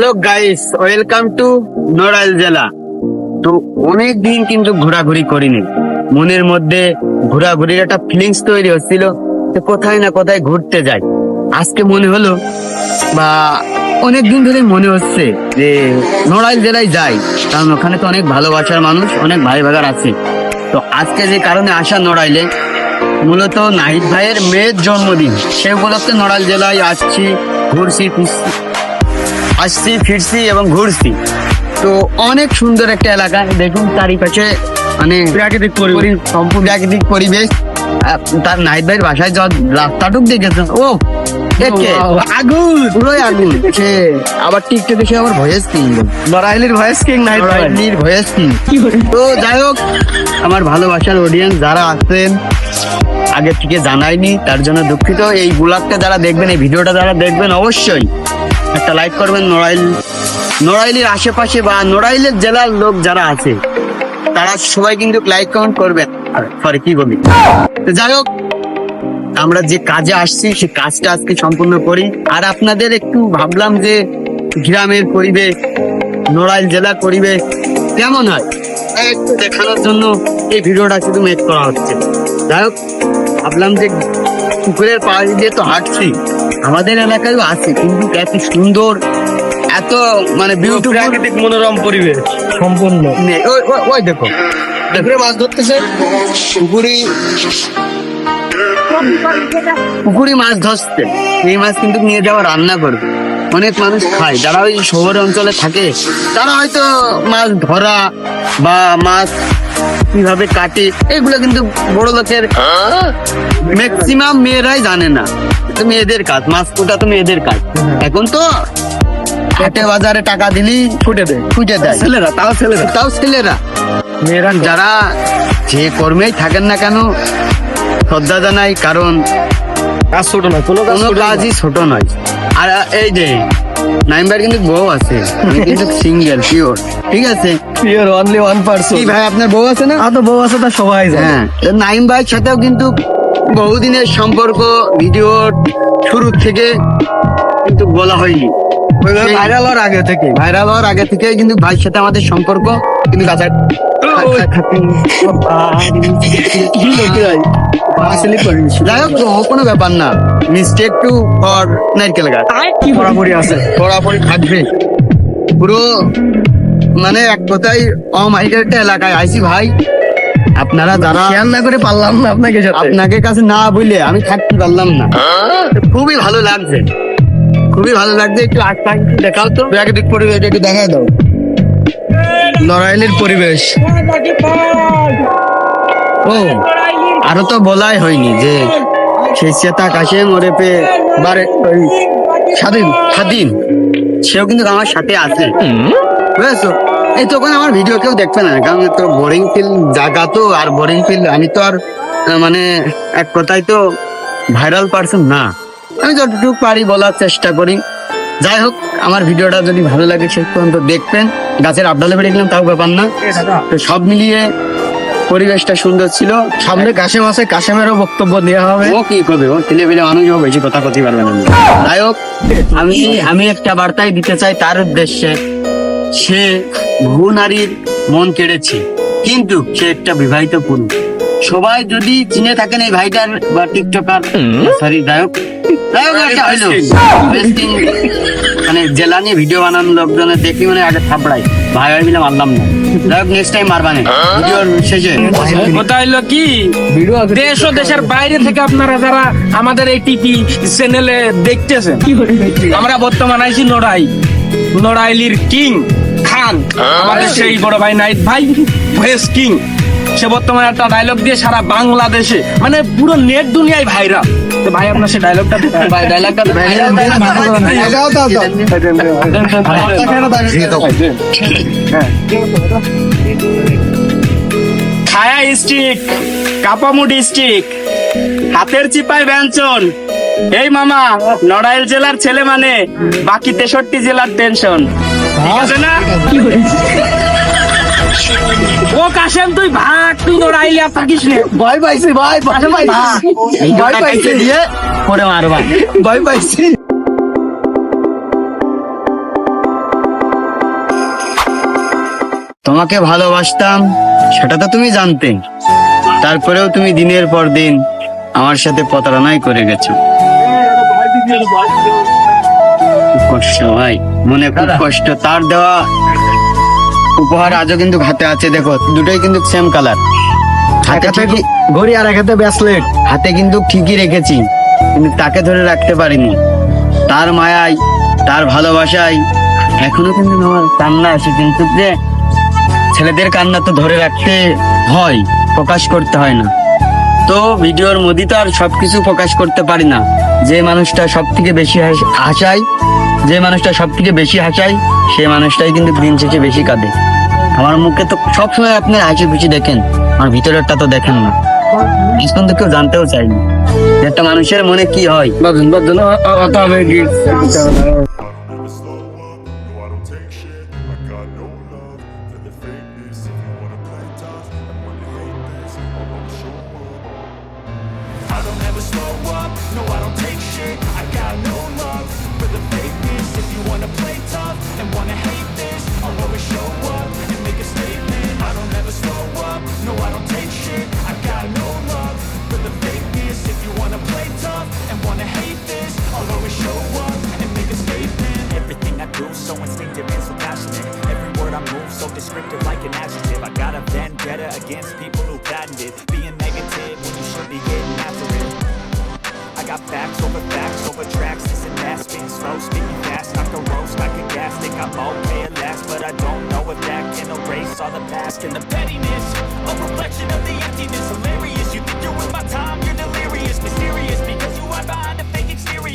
Hello guys, welcome to Narail জেলা। তো অনেক দিন কিন্তু ঘোরাঘুরি করিনি। মনের মধ্যে ঘোরাঘুরির একটা ফিলিংস তৈরি হচ্ছিল তো কোথায় না কোথায় ঘুরতে যাই। আজকে মনে হলো, বা অনেক দিন ধরে মনে হচ্ছে যে নড়াইল জেলায় যাই, কারণ ওখানে তো অনেক ভালোবাসার মানুষ, অনেক ভাই ভাগার আছে। তো আজকে যে কারণে আসা নড়াইলে, মূলত নাহিদ ভাইয়ের মেয়ের জন্মদিন। সে উপলক্ষে নড়াইল জেলায় আসছি, ঘুরছি আসছি ফিরছি এবং ঘুরছি। তো অনেক সুন্দর একটা এলাকা দেখুন চারিপাশে মানে প্রাকৃতিক পরিবেশ। সম্পূর্ণ প্রাকৃতিক পরিবেশ। তার নাইট ভাইয়ের বাসায় যাওয়ার রাস্তাটুক দেখেছেন ও আগুন! পুরোই আগুন। সে আবার সে আবার voice voice king voice king. তো যাই হোক আমার ভালোবাসার অডিয়েন্স যারা আছেন আগে থেকে জানাইনি তার জন্য দুঃখিত। এই ব্লগটা যারা দেখবেন এই ভিডিওটা যারা দেখবেন অবশ্যই একটা লাইক করবেন, নড়াইল, নড়াইলের আশেপাশে বা নড়াইলের জেলার লোক যারা আছে, তারা সবাই কিন্তু লাইক কমেন্ট করবেন। সরি কি বলি? যাই হোক, আমরা যে কাজে আসছি, সে কাজটা আজকে সম্পূর্ণ করি। আর আপনাদের একটু ভাবলাম যে গ্রামের পরিবেশ, নড়াইল জেলার পরিবেশ কেমন হয়? একটু দেখানোর জন্য এই ভিডিওটা শুধু মেক করা হচ্ছে। যাই হোক, ভাবলাম যে পুকুরের পাড়ি দিয়ে তো হাঁটছি। আমাদের এলাকায়ও আছে কিন্তু এত সুন্দর এত মানে বিউটিফুল প্রাকৃতিক মনোরম পরিবেশ। সম্পূর্ণ। ওই দেখো পুকুরে মাছ ধরতেছে। পুকুরি পুকুরি মাছ ধরছে। এই মাছ কিন্তু নিয়ে যাওয়া রান্না করবে। অনেক মানুষ খায়। যারা ওই শহর অঞ্চলে থাকে তারা হয়তো মাছ ধরা বা মাছ কীভাবে কাটে এগুলো কিন্তু বড় লোকের ম্যাক্সিমাম মেয়েরাই জানে না। এটা মেয়েদের কাজ মাছ কোটা তো মেয়েদের কাজ এখন তো হাটে বাজারে টাকা দিলি ফুটে দেয়। ফুটে দেয়। ছেলেরা তাও ছেলেরা। তাও ছেলেরা। মেয়েরা যারা যে কর্মেই থাকেন না কেন শ্রদ্ধা জানাই কারণ কাজ ছোট না কোনো। কাজই ছোট নয়। আর এই যে কিন্তু বউ আছে কিন্তু সিঙ্গেল পিওর ঠিক আছে? পিওর অনলি ওয়ান পার্সন কি ভাই আপনার বউ আছে না? আর তো বউ আছে তা সবাই জানে। হ্যাঁ নাইম ভাইয়ের সাথেও কিন্তু বহুদিনের সম্পর্ক ভিডিও শুরু থেকে কিন্তু বলা হয়নি। ভাইরাল হওয়ার আগে থেকে ভাইরাল হওয়ার আগে থেকে কিন্তু ভাইয়ের সাথে আমাদের সম্পর্ক কিন্তু কাছা যাই হোক কোনো ব্যাপার না। মিস্টেক টু ফর নারকেল গাছ। বরাবরই আছে পড়াপড়ি থাকবে। পুরো মানে এক কথায় অমাইকের একটা এলাকায়। আইছি ভাই আপনারা যারা শেয়ার না করে পারলাম না আপনাকে আপনাকে কাছে না বলে আমি থাকতে পারলাম না। খুবই ভালো লাগছে। খুবই ভালো লাগছে। একটু আটটা দেখাও তো। প্রাকৃতিক পরিবেশ একটু দেখাই দাও নড়াইলের পরিবেশ। ও, আরও তো বলাই হয়নি যে সেই চেতা কাশে মরে পে বারে স্বাধীন স্বাধীন। সেও কিন্তু আমার সাথে আছে। বুঝেছ? এই তখন আমার ভিডিও কেউ দেখবে না, কারণ তো বোরিং ফিল জায়গা তো, আর বোরিং ফিল আমি তো আর মানে এক কথায় তো ভাইরাল পারসন না। আমি যতটুকু পারি বলার চেষ্টা করি। যাই হোক আমার ভিডিওটা যদি ভালো লাগে সে পর্যন্ত দেখবেন। গাছের আবডালে বেড়ে গেলাম তাও ব্যাপার না। তো সব মিলিয়ে পরিবেশটা সুন্দর ছিল। সামনে কাশেম আছে কাশেমেরও বক্তব্য দেওয়া হবে। ও কি করবে? ও ছেলে পেলে মানুষ বেশি কথা কথি পারবে না। যাই হোক আমি আমি একটা বার্তাই দিতে চাই তার উদ্দেশ্যে। সে বহু নারীর মন কেড়েছে কিন্তু সে একটা বিবাহিত পুরুষ। সবাই যদি চিনে থাকেন এই ভাইটার বা টিকটকার সরি যাই একটা হইল। মানে জেলা নিয়ে ভিডিও বানানো লোকজনের দেখি মানে আগে থাপড়াই ভাই ভাই মিলে মারলাম না যাই নেক্সট টাইম মারবানে ভিডিওর শেষে। কথা হইল কি? দেশ ও দেশের বাইরে থেকে আপনারা যারা আমাদের এই টিভি চ্যানেলে দেখতেছেন আমরা বর্তমান আইছি নড়াই। নড়াইলির কিং খান। আমাদের সেই বড় ভাই নাইট ভাই ভয়েস কিং। সে বর্তমানে একটা ডায়লগ দিয়ে সারা বাংলাদেশে মানে পুরো নেট দুনিয়ায় ভাইরাল তো ভাই আপনার সে ডায়লগটা দাও। স্টিক কাপামুডি স্টিক হাতের চিপায় ব্যঞ্চন এই মামা নড়াইল জেলার ছেলে মানে বাকি তেষট্টি জেলার টেনশন আছে না ও কাশেম তুই ভাগ তুই আর থাকিস ভয় পাইছি ভাই ভয় পাইছি। ভয় পাইছি। দিয়ে পরে মারবা ভয় পাইছি। তোমাকে ভালোবাসতাম সেটা তো তুমি জানতে। তারপরেও তুমি দিনের পর দিন আমার সাথে প্রতারণাই করে গেছো। কষ্ট ভাই। মনে খুব কষ্ট। তার দেওয়া উপহার আজও কিন্তু হাতে আছে দেখো দুটোই কিন্তু সেম কালার হাতে ঘড়ি আর একাতে ব্রেসলেট হাতে কিন্তু ঠিকই রেখেছি কিন্তু তাকে ধরে রাখতে পারিনি। তার মায়ায় তার ভালোবাসায় এখনও কিন্তু আমার কান্না আসে কিন্তু যে ছেলেদের কান্না তো ধরে রাখতে হয় প্রকাশ করতে হয় না। তো ভিডিওর মধ্যে তো আর সবকিছু প্রকাশ করতে পারি না যে মানুষটা সব থেকে বেশি হাস- হাসায় যে মানুষটা সব থেকে বেশি হাসায় সেই মানুষটাই কিন্তু দিন শেষে বেশি কাঁদে আমার মুখে তো সবসময় আপনি হাসি খুশি দেখেন আমার ভিতরেরটা তো দেখেন না আজ তো কেউ জানতেও চাইনি একটা মানুষের মনে কি হয় so instinctive and so passionate. Every word I move so descriptive like an adjective. I got a vendetta against people who patented Being negative when you should be getting after it. I got facts over facts over tracks, this and that, spitting slow, speaking fast, I can roast like a gas, think I'm okay at last, but I don't know if that can erase all the past and the pettiness, a reflection of the emptiness, hilarious, you think you're with my time, you're delirious, mysterious, because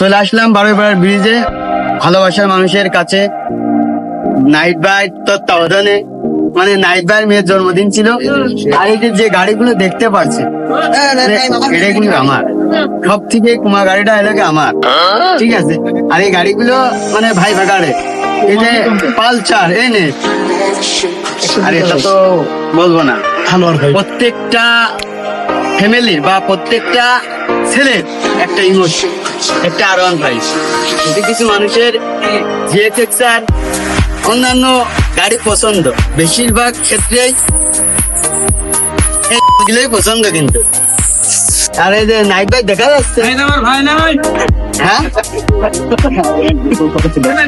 চলে আসলাম বারোইপাড়ার ব্রিজে ভালোবাসার মানুষের কাছে। Night byte তত্ত্বাবধানে মানে night বাইর মেয়ের জন্মদিন ছিল। আর এই যে গাড়িগুলো দেখতে পাচ্ছে এটা কিন্তু আমার। সব থেকে কুমা গাড়িটা এলাকা আমার। ঠিক আছে? আর এই গাড়িগুলো মানে ভাই ভাগাড়ে এই যে পালচার এই নে। আর এটা তো বলব না। প্রত্যেকটা ফ্যামিলির বা প্রত্যেকটা ছেলের একটা ইমোশন একটা আর ওয়ান ফাইভ কিন্তু কিছু মানুষের জিএক্স আর অন্যান্য গাড়ি পছন্দ। বেশিরভাগ ক্ষেত্রেই এগুলোই পছন্দ কিন্তু। আর যে নাইট বাইক দেখা যাচ্ছে? ভাই ভাই হ্যাঁ?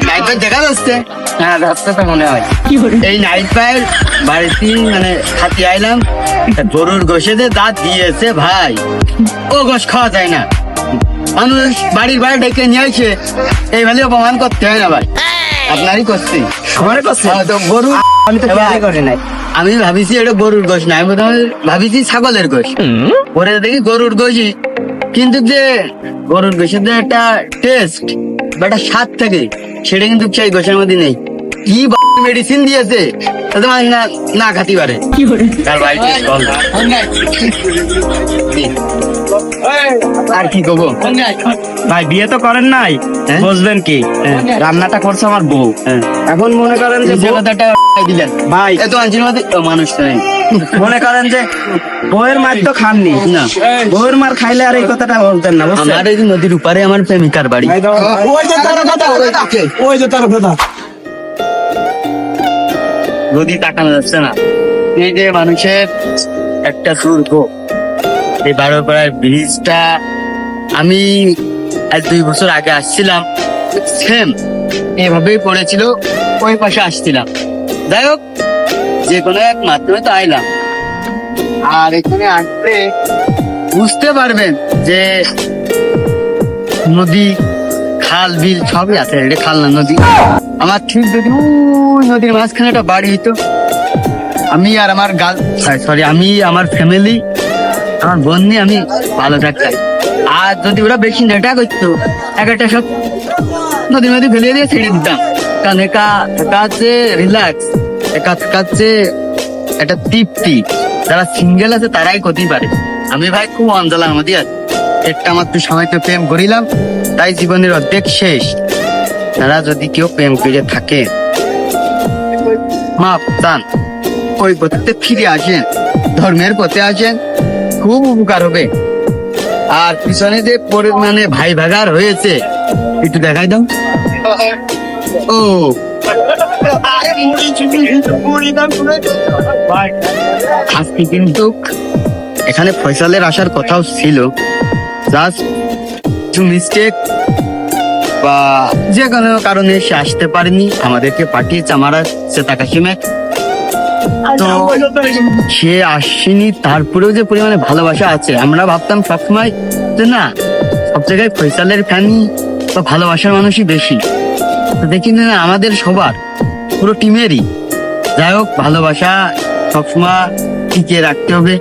নাইট বাইক দেখা যাচ্ছে? হ্যাঁ রাস্তা মনে হয়। এই নাইট বাইক বাড়িতে মানে আইলাম গরুর গোশে যে দাঁত দিয়েছে ভাই। ও গোশ খাওয়া যায় না। মানুষ বাড়ির বাইরে ডেকে নিয়ে আসে এই ভাবে অপমান করতে হয় না ভাই। আপনারই করছি। হ্যাঁ, গরু আমি তো করি নাই। আমি ভাবিছি এটা গরুর গোস না আমি প্রথমে ভাবিছি ছাগলের গোশ। পরে দেখি গরুর গোশই। কিন্তু যে গরুর গোসের যে একটা টেস্ট বা একটা স্বাদ থাকে সেটা কিন্তু সেই গোসের মধ্যে নেই। কি মেডিসিন দিয়েছে তাতে মানুষ না না খাতে পারে তার বাড়িতে আর কি কব ভাই বিয়ে তো করেন নাই হ্যাঁ? বুঝলেন কি হ্যাঁ। রান্নাটা করছে আমার বউ হ্যাঁ। এখন মনে করেন যে কথাটা দিলেন ভাই এত আনছিল মানুষ নেই মনে করেন যে বউয়ের মার তো খাননি না বউয়ের মার খাইলে আর এই কথাটা বলতেন না আমার এই নদীর উপারে আমার প্রেমিকার বাড়ি ওই যে তার কথা ওই যে তার কথা নদী তাকানো যাচ্ছে না। এই যে মানুষের একটা দুর্গ, এই বারোপাড়ার ব্রিজটা আমি আজ দুই বছর আগে আসছিলাম, সেম এভাবেই পড়েছিল, ওই পাশে আসছিলাম। যাই হোক, যে কোনো এক মাধ্যমে তো আইলাম। আর এখানে আসলে বুঝতে পারবেন যে নদী, খাল, বিল সবই আছে, এটা খাল না নদী। আমার ঠিক যদি ওই নদীর মাঝখানে একটা বাড়ি হইতো আমি আর আমার গাল সরি আমি, আমার ফ্যামিলি আমার বোন নিয়ে আমি ভালো থাকতাম। আর যদি ওরা বেশি নেটা করতো, এক একটা সব নদী নদী ফেলিয়ে দিয়ে ছেড়ে দিতাম। কারণ একা একা হচ্ছে রিল্যাক্স একা থাকা হচ্ছে একটা তৃপ্তি, যারা সিঙ্গেল আছে তারাই করতে পারে আমি ভাই খুব অঞ্জলার আমাদের আছি একটা মাত্র সময় তো প্রেম করিলাম, তাই জীবনের অর্ধেক শেষ। তারা যদি কেউ প্রেম করে থাকে মাপ চান ওই পথে ফিরে আসেন। ধর্মের পথে আসেন। খুব উপকার হবে। আর পিছনে যে পরিমাণে ভাই ভাগার হয়েছে, একটু দেখাই দাও। ও। আজকে কিন্তু এখানে ফয়সালের আসার কথাও ছিল। জাস্ট কিছু মিস্টেক বা যে কোনো কারণে সে আসতে পারেনি আমাদেরকে পাঠিয়েছে আমরা সে তাকাশিমে। তো সে আসেনি তারপরেও যে পরিমাণে ভালোবাসা আছে আমরা ভাবতাম সবসময় যে না সব জায়গায় ফয়সালের ফ্যানই বা ভালোবাসার মানুষই বেশি। দেখি না আমাদের সবার পুরো টিমেরই যাই হোক ভালোবাসা সবসময় টিকিয়ে রাখতে হবে।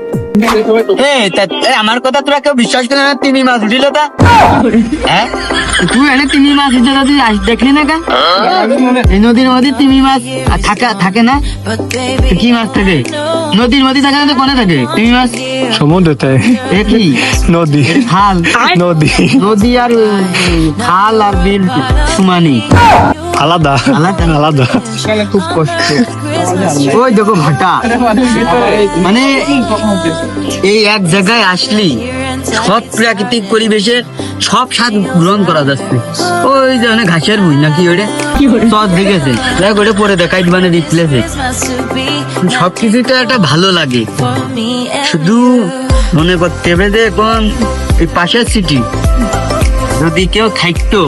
আমার কথা তোরা কেউ বিশ্বাস করে না তিমি মাছ উঠিল তা। হ্যাঁ? তুই এনে তিমি মাছ উঠে তুই দেখলি না কা? এই নদীর মধ্যে তিমি মাছ থাকা থাকে না? কি মাছ থাকে? নদীর মধ্যে থাকে না তো কোনে থাকে? তিমি মাছ? সমুদ্রতে এ কি? নদী। খাল? নদী। নদী আর খাল আর বিল সমানি। আলাদা। আলাদা। আলাদা। খুব কষ্ট। ওই দেখো ভাটা। মানে এই এক জায়গায় আসলি সব প্রাকৃতিক পরিবেশে সব স্বাদ গ্রহণ করা যাচ্ছে। ওই যে অনেক ঘাসের বই নাকি ওটা সব দেখেছে। দেখ ওটা পরে দেখাই মানে রিপ্লেসে সব কিছুটা একটা ভালো লাগে। শুধু মনে করতে হবে যে এখন এই পাশের সিটি যদি কেউ থাকতো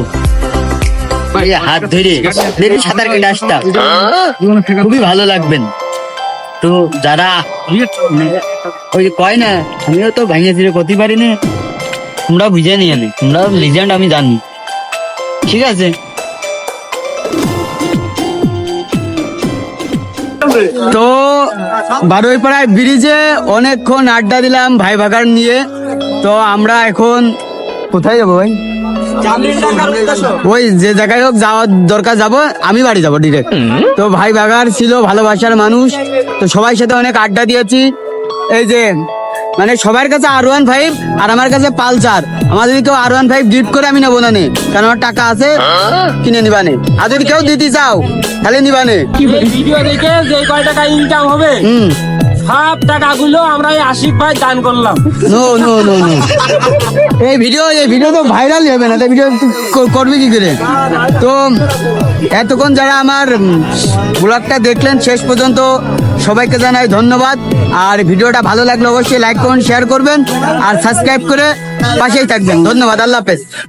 হাত ধরে দেখি সাঁতার কেটে আসতাম খুবই ভালো লাগবেন। তো যারা ওই যে কয় না আমিও তো ভাঙে ছিঁড়ে করতে পারি না। তোমরা বুঝে নিয়ে নে তোমরা লিজেন্ড আমি জানি। ঠিক আছে? তো বারোইপাড়ায় ব্রিজে অনেকক্ষণ আড্ডা দিলাম ভাই ভাগার নিয়ে। তো আমরা এখন কোথায় যাব ভাই? ওই যে জায়গায় হোক যাওয়ার দরকার যাব আমি বাড়ি যাব ডিরেক্ট তো ভাই বাগার ছিল ভালোবাসার মানুষ। তো সবার সাথে অনেক আড্ডা দিয়েছি। এই যে মানে সবার কাছে আর ওয়ান ফাইভ আর আমার কাছে পালসার। আমার যদি কেউ আর ওয়ান ফাইভ গিফট করে আমি নেব না নে কারণ আমার টাকা আছে কিনে নিবানে আর যদি কেউ দিতে চাও তাহলে নিবানে ভিডিও দেখে যে কয় টাকা ইনকাম হবে? হুম। সব টাকাগুলো আমরা এই আশিক ভাই দান করলাম। নো নো নো নো এই ভিডিও এই ভিডিও তো ভাইরাল হবে না তাই ভিডিও করবি কি করে? তো এতক্ষণ যারা আমার ব্লগটা দেখলেন, শেষ পর্যন্ত সবাইকে জানাই ধন্যবাদ। আর ভিডিওটা ভালো লাগলে অবশ্যই লাইক করুন শেয়ার করবেন। আর সাবস্ক্রাইব করে পাশেই থাকবেন। ধন্যবাদ, আল্লাহ হাফেজ।